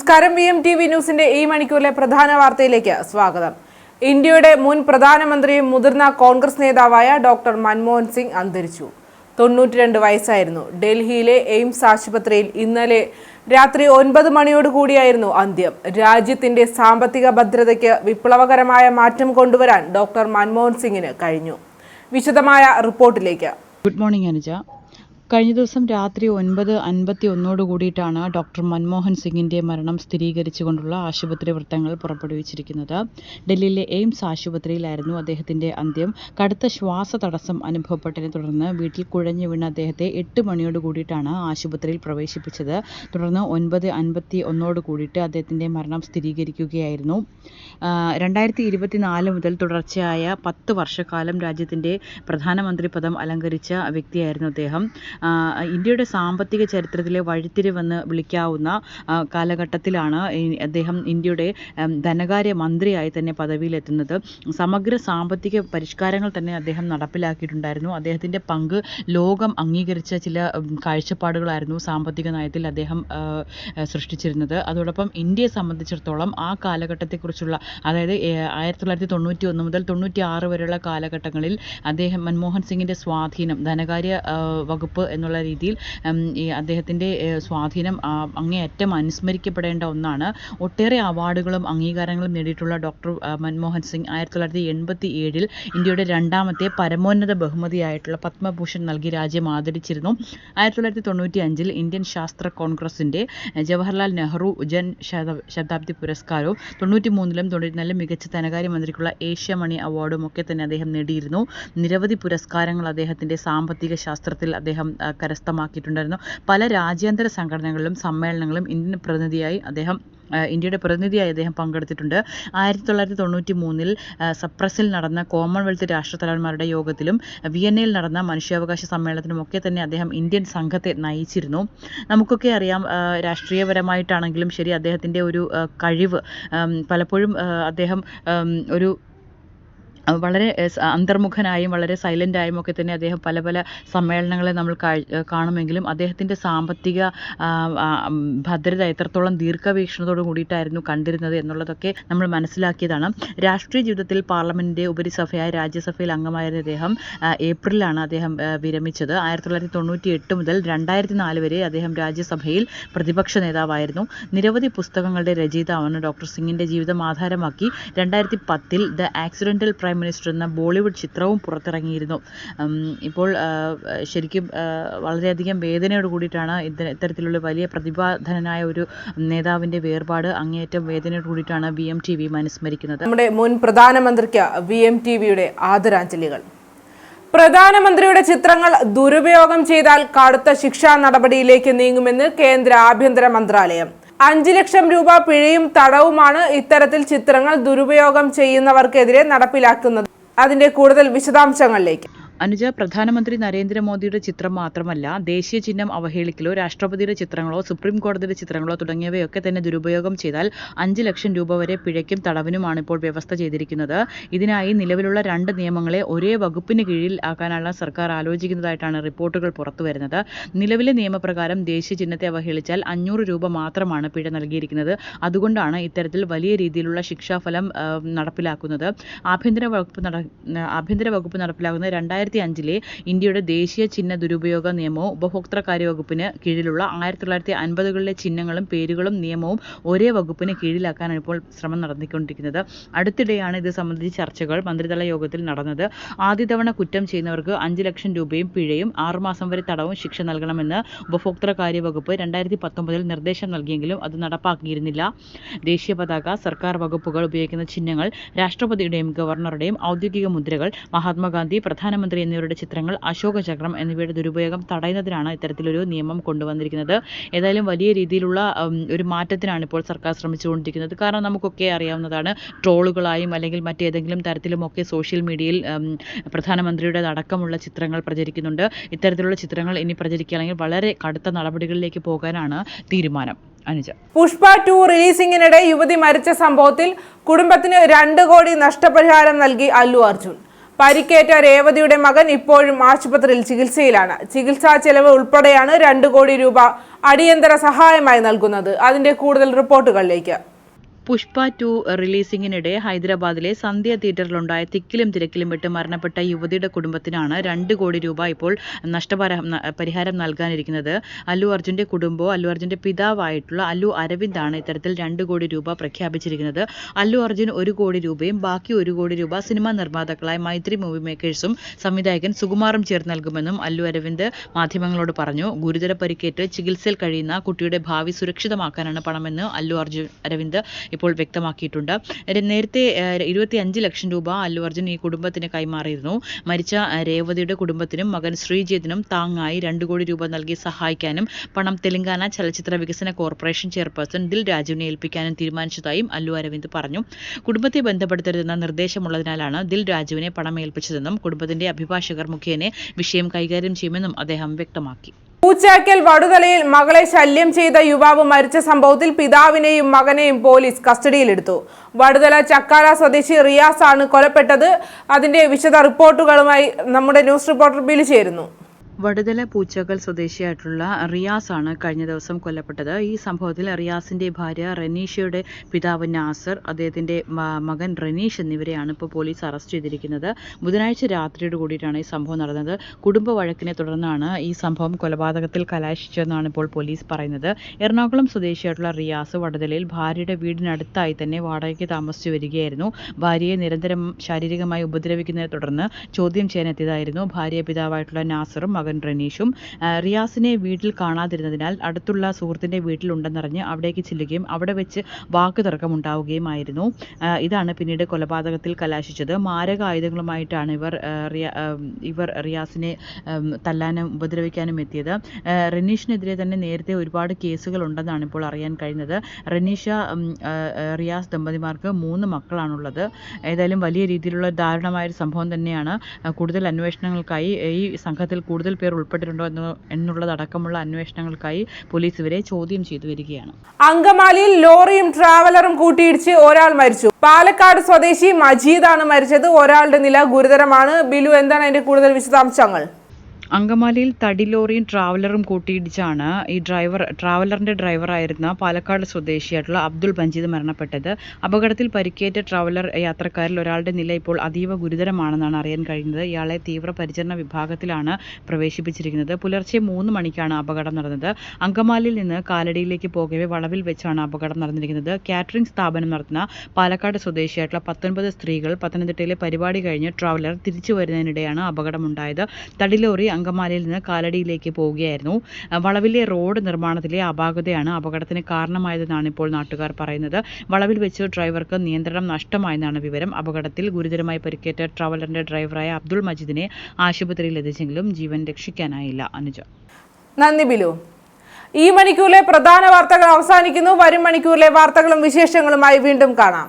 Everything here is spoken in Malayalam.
നമസ്കാരം. വി എം ടി വി ന്യൂസിന്റെ ഈ മണിക്കൂറിലെ പ്രധാന വാർത്തയിലേക്ക് സ്വാഗതം. ഇന്ത്യയുടെ മുൻ പ്രധാനമന്ത്രിയും മുതിർന്ന കോൺഗ്രസ് നേതാവായ ഡോക്ടർ മൻമോഹൻ സിംഗ് അന്തരിച്ചു. തൊണ്ണൂറ്റിരണ്ട് വയസ്സായിരുന്നു. ഡൽഹിയിലെ എയിംസ് ആശുപത്രിയിൽ ഇന്നലെ രാത്രി ഒൻപത് മണിയോടുകൂടിയായിരുന്നു അന്ത്യം. രാജ്യത്തിന്റെ സാമ്പത്തിക ഭദ്രതയ്ക്ക് വിപ്ലവകരമായ മാറ്റം കൊണ്ടുവരാൻ ഡോക്ടർ മൻമോഹൻ സിംഗിന് കഴിഞ്ഞു. വിശദമായ റിപ്പോർട്ടിലേക്ക്. Good morning Anuja. കഴിഞ്ഞ ദിവസം രാത്രി ഒൻപത് അൻപത്തി ഒന്നോട് കൂടിയിട്ടാണ് ഡോക്ടർ മൻമോഹൻ സിംഗിന്റെ മരണം സ്ഥിരീകരിച്ചുകൊണ്ടുള്ള ആശുപത്രി വൃത്തങ്ങൾ പുറപ്പെടുവിച്ചിരിക്കുന്നത്. ഡൽഹിയിലെ എയിംസ് ആശുപത്രിയിലായിരുന്നു അദ്ദേഹത്തിന്റെ അന്ത്യം. കടുത്ത ശ്വാസ തടസ്സം അനുഭവപ്പെട്ടതിനെ തുടർന്ന് വീട്ടിൽ കുഴഞ്ഞു വീണ അദ്ദേഹത്തെ എട്ട് മണിയോട് കൂടിയിട്ടാണ് ആശുപത്രിയിൽ പ്രവേശിപ്പിച്ചത്. തുടർന്ന് ഒൻപത് അൻപത്തി ഒന്നോട് കൂടിയിട്ട് അദ്ദേഹത്തിന്റെ മരണം സ്ഥിരീകരിക്കുകയായിരുന്നു. രണ്ടായിരത്തി ഇരുപത്തിനാല് മുതൽ തുടർച്ചയായ പത്ത് വർഷക്കാലം രാജ്യത്തിന്റെ പ്രധാനമന്ത്രി പദം അലങ്കരിച്ച വ്യക്തിയായിരുന്നു അദ്ദേഹം. ഇന്ത്യയുടെ സാമ്പത്തിക ചരിത്രത്തിലെ വഴിത്തിരിവെന്ന് വിളിക്കാവുന്ന കാലഘട്ടത്തിലാണ് അദ്ദേഹം ഇന്ത്യയുടെ ധനകാര്യ മന്ത്രിയായി തന്നെ പദവിയിലെത്തുന്നത്. സമഗ്ര സാമ്പത്തിക പരിഷ്കാരങ്ങൾ തന്നെ അദ്ദേഹം നടപ്പിലാക്കിയിട്ടുണ്ടായിരുന്നു. അദ്ദേഹത്തിന്റെ പങ്ക് ലോകം അംഗീകരിച്ച ചില കാഴ്ചപ്പാടുകളായിരുന്നു സാമ്പത്തിക നയത്തിൽ അദ്ദേഹം സൃഷ്ടിച്ചിരുന്നത്. അതോടൊപ്പം ഇന്ത്യയെ സംബന്ധിച്ചിടത്തോളം ആ കാലഘട്ടത്തെക്കുറിച്ചുള്ള അതായത് ആയിരത്തി തൊള്ളായിരത്തി തൊണ്ണൂറ്റി ഒന്ന് മുതൽ തൊണ്ണൂറ്റി ആറ് വരെയുള്ള കാലഘട്ടങ്ങളിൽ അദ്ദേഹം മൻമോഹൻ സിംഗിന്റെ സ്വാധീനം ധനകാര്യ വകുപ്പ് എന്നുള്ള രീതിയിൽ ഈ അദ്ദേഹത്തിന്റെ സ്വാധീനം അങ്ങേയറ്റം അനുസ്മരിക്കപ്പെടേണ്ട ഒന്നാണ്. ഒട്ടേറെ അവാർഡുകളും അംഗീകാരങ്ങളും നേടിയിട്ടുള്ള ഡോക്ടർ മൻമോഹൻ സിംഗ് ആയിരത്തി തൊള്ളായിരത്തി എൺപത്തി ഏഴിൽ ഇന്ത്യയുടെ രണ്ടാമത്തെ പരമോന്നത ബഹുമതിയായിട്ടുള്ള പത്മഭൂഷൺ നൽകി രാജ്യം ആദരിച്ചിരുന്നു. ആയിരത്തി തൊള്ളായിരത്തി തൊണ്ണൂറ്റി അഞ്ചിൽ ഇന്ത്യൻ ശാസ്ത്ര കോൺഗ്രസിന്റെ ജവഹർലാൽ നെഹ്റു ജൻ ശത- ശതാബ്ദി പുരസ്കാരവും തൊണ്ണൂറ്റി മൂന്നിലും തൊണ്ണൂറ്റിനാലിലും മികച്ച ധനകാര്യ മന്ത്രിക്കുള്ള ഏഷ്യമണി അവാർഡും ഒക്കെ തന്നെ അദ്ദേഹം നേടിയിരുന്നു. നിരവധി പുരസ്കാരങ്ങൾ അദ്ദേഹത്തിന്റെ സാമ്പത്തിക ശാസ്ത്രത്തിൽ അദ്ദേഹം കരസ്ഥമാക്കിയിട്ടുണ്ടായിരുന്നു. പല രാജ്യാന്തര സംഘടനകളിലും സമ്മേളനങ്ങളും ഇന്ത്യൻ പ്രതിനിധിയായി അദ്ദേഹം ഇന്ത്യയുടെ പ്രതിനിധിയായി അദ്ദേഹം പങ്കെടുത്തിട്ടുണ്ട്. ആയിരത്തി തൊള്ളായിരത്തി തൊണ്ണൂറ്റി മൂന്നിൽ സപ്രസിൽ നടന്ന കോമൺവെൽത്ത് രാഷ്ട്രത്തലവന്മാരുടെ യോഗത്തിലും വിയന്നയിൽ നടന്ന മനുഷ്യാവകാശ സമ്മേളനത്തിലും ഒക്കെ തന്നെ അദ്ദേഹം ഇന്ത്യൻ സംഘത്തെ നയിച്ചിരുന്നു. നമുക്കൊക്കെ അറിയാം രാഷ്ട്രീയപരമായിട്ടാണെങ്കിലും ശരി അദ്ദേഹത്തിന്റെ ഒരു കഴിവ് പലപ്പോഴും അദ്ദേഹം ഒരു വളരെ അന്തർമുഖനായും വളരെ സൈലന്റായും ഒക്കെ തന്നെ അദ്ദേഹം പല പല സമ്മേളനങ്ങളെ നമ്മൾ കാണുമെങ്കിലും അദ്ദേഹത്തിന്റെ സാമ്പത്തിക ഭദ്രത എത്രത്തോളം ദീർഘവീക്ഷണത്തോട് കൂടിയിട്ടായിരുന്നു കണ്ടിരുന്നത് എന്നുള്ളതൊക്കെ നമ്മൾ മനസ്സിലാക്കിയതാണ്. രാഷ്ട്രീയ ജീവിതത്തിൽ പാർലമെന്റിന്റെ ഉപരിസഭയായ രാജ്യസഭയിൽ അംഗമായിരുന്ന അദ്ദേഹം ഏപ്രിലാണ് അദ്ദേഹം വിരമിച്ചത്. ആയിരത്തി തൊള്ളായിരത്തി തൊണ്ണൂറ്റി എട്ട് മുതൽ രണ്ടായിരത്തി നാല് വരെ അദ്ദേഹം രാജ്യസഭയിൽ പ്രതിപക്ഷ നേതാവായിരുന്നു. നിരവധി പുസ്തകങ്ങളുടെ രചയിതാവാണ് ഡോക്ടർ സിംഗിന്റെ ജീവിതം ആധാരമാക്കി. രണ്ടായിരത്തി പത്തിൽ ദ ആക്സിഡന്റൽ പ്രൈം മിനിസ്റ്റർ എന്ന ബോളിവുഡ് ചിത്രവും പുറത്തിറങ്ങിയിരുന്നു. ഇപ്പോൾ ശരിക്കും വളരെ വളരെയധികം വേദനയോട് കൂടിയിട്ടാണ് ഇത് ഇത്തരത്തിലുള്ള വലിയ പ്രതിഭാധനനായ ഒരു നേതാവിന്റെ വേർപാട് അങ്ങേയറ്റം വേദനയോട് കൂടിയിട്ടാണ് വി എം ടി വി അനുസ്മരിക്കുന്നത് നമ്മുടെ മുൻ പ്രധാനമന്ത്രിക്ക് വി എം ടി വിയുടെ ആദരാഞ്ജലികൾ. പ്രധാനമന്ത്രിയുടെ ചിത്രങ്ങൾ ദുരുപയോഗം ചെയ്താൽ കടുത്ത ശിക്ഷാ നടപടിയിലേക്ക് നീങ്ങുമെന്ന് കേന്ദ്ര ആഭ്യന്തര മന്ത്രാലയം. അഞ്ച് ലക്ഷം രൂപ പിഴയും തടവുമാണ് ഇത്തരത്തിൽ ചിത്രങ്ങൾ ദുരുപയോഗം ചെയ്യുന്നവർക്കെതിരെ നടപ്പിലാക്കുന്നത്. അതിന്റെ കൂടുതൽ വിശദാംശങ്ങളിലേക്ക്. അനുജ പ്രധാനമന്ത്രി നരേന്ദ്രമോദിയുടെ ചിത്രം മാത്രമല്ല ദേശീയ ചിഹ്നം അവഹേളിക്കലോ രാഷ്ട്രപതിയുടെ ചിത്രങ്ങളോ സുപ്രീം കോടതിയുടെ ചിത്രങ്ങളോ തുടങ്ങിയവയൊക്കെ തന്നെ ദുരുപയോഗം ചെയ്താൽ അഞ്ച് ലക്ഷം രൂപ വരെ പിഴയ്ക്കും തടവിനുമാണ് ഇപ്പോൾ വ്യവസ്ഥ ചെയ്തിരിക്കുന്നത്. ഇതിനായി നിലവിലുള്ള രണ്ട് നിയമങ്ങളെ ഒരേ വകുപ്പിന് കീഴിൽ ആക്കാനാണ് സർക്കാർ ആലോചിക്കുന്നതായിട്ടാണ് റിപ്പോർട്ടുകൾ പുറത്തു വരുന്നത്. നിലവിലെ നിയമപ്രകാരം ദേശീയ ചിഹ്നത്തെ അവഹേളിച്ചാൽ അഞ്ഞൂറ് രൂപ മാത്രമാണ് പിഴ നൽകിയിരിക്കുന്നത്. അതുകൊണ്ടാണ് ഇത്തരത്തിൽ വലിയ രീതിയിലുള്ള ശിക്ഷാഫലം നടപ്പിലാക്കുന്നത്. ആഭ്യന്തര വകുപ്പ് ആഭ്യന്തര വകുപ്പ് നടപ്പിലാക്കുന്ന രണ്ടായിരത്തി അഞ്ചിലെ ഇന്ത്യയുടെ ദേശീയ ചിഹ്ന ദുരുപയോഗ നിയമവും ഉപഭോക്തൃകാര്യ വകുപ്പിന് കീഴിലുള്ള ആയിരത്തി തൊള്ളായിരത്തി അൻപതുകളിലെ ചിഹ്നങ്ങളും പേരുകളും നിയമവും ഒരേ വകുപ്പിന് കീഴിലാക്കാനാണ് ഇപ്പോൾ ശ്രമം നടത്തിക്കൊണ്ടിരിക്കുന്നത് അടുത്തിടെയാണ് ഇത് സംബന്ധിച്ച് ചർച്ചകൾ മന്ത്രിതല യോഗത്തിൽ നടന്നത്. ആദ്യ തവണ കുറ്റം ചെയ്യുന്നവർക്ക് അഞ്ച് ലക്ഷം രൂപയും പിഴയും ആറുമാസം വരെ തടവും ശിക്ഷ നൽകണമെന്ന് ഉപഭോക്തൃകാര്യ വകുപ്പ് രണ്ടായിരത്തി പത്തൊമ്പതിൽ നിർദ്ദേശം നൽകിയെങ്കിലും അത് നടപ്പാക്കിയിരുന്നില്ല. ദേശീയ പതാക സർക്കാർ വകുപ്പുകൾ ഉപയോഗിക്കുന്ന ചിഹ്നങ്ങൾ രാഷ്ട്രപതിയുടെയും ഗവർണറുടെയും ഔദ്യോഗിക മുദ്രകൾ മഹാത്മാഗാന്ധി പ്രധാനമന്ത്രി എന്നിവരുടെ ചിത്രങ്ങൾ അശോക ചക്രം എന്നിവയുടെ ദുരുപയോഗം തടയുന്നതിനാണ് ഇത്തരത്തിലൊരു നിയമം കൊണ്ടുവന്നിരിക്കുന്നത്. ഏതായാലും വലിയ രീതിയിലുള്ള ഒരു മാറ്റത്തിനാണ് ഇപ്പോൾ സർക്കാർ ശ്രമിച്ചുകൊണ്ടിരിക്കുന്നത്. കാരണം നമുക്കൊക്കെ അറിയാവുന്നതാണ് ട്രോളുകളായും അല്ലെങ്കിൽ മറ്റേതെങ്കിലും തരത്തിലുമൊക്കെ സോഷ്യൽ മീഡിയയിൽ പ്രധാനമന്ത്രിയുടെ അടക്കമുള്ള ചിത്രങ്ങൾ പ്രചരിക്കുന്നുണ്ട്. ഇത്തരത്തിലുള്ള ചിത്രങ്ങൾ ഇനി പ്രചരിക്കുകയാണെങ്കിൽ വളരെ കടുത്ത നടപടികളിലേക്ക് പോകാനാണ് തീരുമാനം. അനുജ. പുഷ്പ ടു റിലീസിംഗിനിടെ യുവതി മരിച്ച സംഭവത്തിൽ കുടുംബത്തിന് രണ്ട് കോടി നഷ്ടപരിഹാരം നൽകി അല്ലു അർജുൻ. പരിക്കേറ്റ രേവതിയുടെ മകൻ ഇപ്പോഴും ആശുപത്രിയിൽ ചികിത്സയിലാണ്. ചികിത്സാ ചെലവ് ഉൾപ്പെടെയാണ് രണ്ട് കോടി രൂപ അടിയന്തര സഹായമായി നൽകുന്നത്. അതിന്റെ കൂടുതൽ റിപ്പോർട്ടുകളിലേക്ക്. പുഷ്പ ടു റിലീസിംഗിനിടെ ഹൈദരാബാദിലെ സന്ധ്യ തിയേറ്ററിലുണ്ടായ തിക്കിലും തിരക്കിലും വിട്ട് മരണപ്പെട്ട യുവതിയുടെ കുടുംബത്തിനാണ് രണ്ട് കോടി രൂപ ഇപ്പോൾ നഷ്ടപരിഹാരം പരിഹാരം നൽകാനിരിക്കുന്നത്. അല്ലു അർജുന്റെ കുടുംബവും അല്ലു അർജുന്റെ പിതാവായിട്ടുള്ള അല്ലു അരവിന്ദാണ് ഇത്തരത്തിൽ രണ്ട് കോടി രൂപ പ്രഖ്യാപിച്ചിരിക്കുന്നത്. അല്ലു അർജുൻ ഒരു കോടി രൂപയും ബാക്കി ഒരു കോടി രൂപ സിനിമാ നിർമ്മാതാക്കളായ മൈത്രി മൂവി മേക്കേഴ്സും സംവിധായകൻ സുകുമാറും ചേർന്ന് നൽകുമെന്നും അല്ലു അരവിന്ദ് മാധ്യമങ്ങളോട് പറഞ്ഞു. ഗുരുതര പരിക്കേറ്റ് ചികിത്സയിൽ കഴിയുന്ന കുട്ടിയുടെ ഭാവി സുരക്ഷിതമാക്കാനാണ് പണമെന്ന് അല്ലു അർജുൻ അരവിന്ദ് ഇപ്പോൾ വ്യക്തമാക്കിയിട്ടുണ്ട്. നേരത്തെ ഇരുപത്തി അഞ്ച് ലക്ഷം രൂപ അല്ലു അർജുൻ ഈ കുടുംബത്തിന് കൈമാറിയിരുന്നു. മരിച്ച രേവതിയുടെ കുടുംബത്തിനും മകൻ ശ്രീജിത്തിനും താങ്ങായി രണ്ട് കോടി രൂപ നൽകി സഹായിക്കാനും പണം തെലങ്കാന ചലച്ചിത്ര വികസന കോർപ്പറേഷൻ ചെയർപേഴ്സൺ ദിൽ രാജുവിനെ ഏൽപ്പിക്കാനും തീരുമാനിച്ചതായും അല്ലു അരവിന്ദ് പറഞ്ഞു. കുടുംബത്തെ ബന്ധപ്പെടുത്തരുതെന്ന നിർദ്ദേശമുള്ളതിനാലാണ് ദിൽ രാജുവിനെ പണം ഏൽപ്പിച്ചതെന്നും കുടുംബത്തിന്റെ അഭിഭാഷകർ മുഖേന വിഷയം കൈകാര്യം ചെയ്യുമെന്നും അദ്ദേഹം വ്യക്തമാക്കി. പൂച്ചാക്കൽ വടുതലയിൽ മകളെ ശല്യം ചെയ്ത യുവാവ് മരിച്ച സംഭവത്തിൽ പിതാവിനെയും മകനെയും പോലീസ് കസ്റ്റഡിയിലെടുത്തു. വടുതല ചക്കാല സ്വദേശി റിയാസ് ആണ് കൊലപ്പെട്ടത്. അതിന്റെ വിശദ റിപ്പോർട്ടുകളുമായി നമ്മുടെ ന്യൂസ് റിപ്പോർട്ടർ ബിലു ചേരുന്നു. വടുതല പൂച്ചകൾ സ്വദേശിയായിട്ടുള്ള റിയാസ് ആണ് കഴിഞ്ഞ ദിവസം കൊല്ലപ്പെട്ടത്. ഈ സംഭവത്തിൽ റിയാസിന്റെ ഭാര്യ റനീഷയുടെ പിതാവ് നാസർ അദ്ദേഹത്തിന്റെ മകൻ റനീഷ് എന്നിവരെയാണ് ഇപ്പോൾ പോലീസ് അറസ്റ്റ് ചെയ്തിരിക്കുന്നത്. ബുധനാഴ്ച രാത്രിയോട് കൂടിയിട്ടാണ് ഈ സംഭവം നടന്നത്. കുടുംബ വഴക്കിനെ തുടർന്നാണ് ഈ സംഭവം കൊലപാതകത്തിൽ കലാശിച്ചതെന്നാണ് ഇപ്പോൾ പോലീസ് പറയുന്നത്. എറണാകുളം സ്വദേശിയായിട്ടുള്ള റിയാസ് വടുതലയിൽ ഭാര്യയുടെ വീടിനടുത്തായി തന്നെ വാടകയ്ക്ക് താമസിച്ചു വരികയായിരുന്നു. ഭാര്യയെ നിരന്തരം ശാരീരികമായി ഉപദ്രവിക്കുന്നതിനെ തുടർന്ന് ചോദ്യം ചെയ്യാനെത്തിയതായിരുന്നു. ഭാര്യ പിതാവായിട്ടുള്ള നാസറും മകൻ റനീഷും റിയാസിനെ വീട്ടിൽ കാണാതിരുന്നതിനാൽ അടുത്തുള്ള സുഹൃത്തിന്റെ വീട്ടിലുണ്ടെന്നറിഞ്ഞ് അവിടേക്ക് ചെല്ലുകയും അവിടെ വെച്ച് വാക്കുതർക്കം ഉണ്ടാവുകയുമായിരുന്നു ആ, ഇതാണ് പിന്നീട് കൊലപാതകത്തിൽ കലാശിച്ചത്. മാരക ആയുധങ്ങളുമായിട്ടാണ് ഇവർ ഇവർ റിയാസിനെ തല്ലാനും ഉപദ്രവിക്കാനും എത്തിയത്. റനീഷിനെതിരെ തന്നെ നേരത്തെ ഒരുപാട് കേസുകൾ ഉണ്ടെന്നാണ് ഇപ്പോൾ അറിയാൻ കഴിഞ്ഞത്. റനീഷ റിയാസ് ദമ്പതിമാർക്ക് മൂന്ന് മക്കളാണുള്ളത്. ഏതായാലും വലിയ രീതിയിലുള്ള ദാരുണമായ ഒരു സംഭവം തന്നെയാണ്. കൂടുതൽ അന്വേഷണങ്ങൾക്കായി ഈ സംഘത്തിൽ കൂടുതൽ പേർ ഉൾപ്പെട്ടിട്ടുണ്ടോ എന്ന് എന്നുള്ളതടക്കമുള്ള അന്വേഷണങ്ങൾക്കായി പോലീസ് ഇവരെ ചോദ്യം ചെയ്തു വരികയാണ്. അങ്കമാലിയിൽ ലോറിയും ട്രാവലറും കൂട്ടിയിടിച്ച് ഒരാൾ മരിച്ചു. പാലക്കാട് സ്വദേശി മജീദാണ് മരിച്ചത്. ഒരാളുടെ നില ഗുരുതരമാണ്. ബിലു എന്താണ് അതിന്റെ കൂടുതൽ വിശദാംശങ്ങൾ? അങ്കമാലിയിൽ തടിലോറിയും ട്രാവലറും കൂട്ടിയിടിച്ചാണ് ഈ ഡ്രൈവർ ട്രാവലറിന്റെ ഡ്രൈവറായിരുന്ന പാലക്കാട് സ്വദേശിയായിട്ടുള്ള അബ്ദുൾ മജീദ് മരണപ്പെട്ടത്. അപകടത്തിൽ പരിക്കേറ്റ ട്രാവലർ യാത്രക്കാരിൽ ഒരാളുടെ നില ഇപ്പോൾ അതീവ ഗുരുതരമാണെന്നാണ് അറിയാൻ കഴിയുന്നത്. ഇയാളെ തീവ്രപരിചരണ വിഭാഗത്തിലാണ് പ്രവേശിപ്പിച്ചിരിക്കുന്നത്. പുലർച്ചെ മൂന്ന് മണിക്കാണ് അപകടം നടന്നത്. അങ്കമാലിയിൽ നിന്ന് കാലടിയിലേക്ക് പോകവെ വളവിൽ വെച്ചാണ് അപകടം നടന്നിരിക്കുന്നത്. കാറ്ററിംഗ് സ്ഥാപനം നടത്തുന്ന പാലക്കാട് സ്വദേശിയായിട്ടുള്ള പത്തൊൻപത് സ്ത്രീകൾ പത്തനംതിട്ടയിലെ പരിപാടി കഴിഞ്ഞ് ട്രാവലർ തിരിച്ചു വരുന്നതിനിടെയാണ് അപകടമുണ്ടായത്. തടിലോറി അങ്കമാലിയിൽ നിന്ന് കാലടിയിലേക്ക് പോവുകയായിരുന്നു. വളവിലെ റോഡ് നിർമ്മാണത്തിലെ അപാകതയാണ് അപകടത്തിന് കാരണമായതെന്നാണ് ഇപ്പോൾ നാട്ടുകാർ പറയുന്നത്. വളവിൽ വെച്ച് ഡ്രൈവർക്ക് നിയന്ത്രണം നഷ്ടമായെന്നാണ് വിവരം. അപകടത്തിൽ ഗുരുതരമായി പരിക്കേറ്റ ട്രാവലറിന്റെ ഡ്രൈവറായ അബ്ദുൾ മജീദിനെ ആശുപത്രിയിൽ എത്തിച്ചെങ്കിലും ജീവൻ രക്ഷിക്കാനായില്ല. അനുജ. നന്ദി ബിലു. ഈ മണിക്കൂറിലെ പ്രധാന വാർത്തകൾ അവസാനിക്കുന്നു. വരും മണിക്കൂറിലെ വാർത്തകളും വിശേഷങ്ങളുമായി വീണ്ടും കാണാം.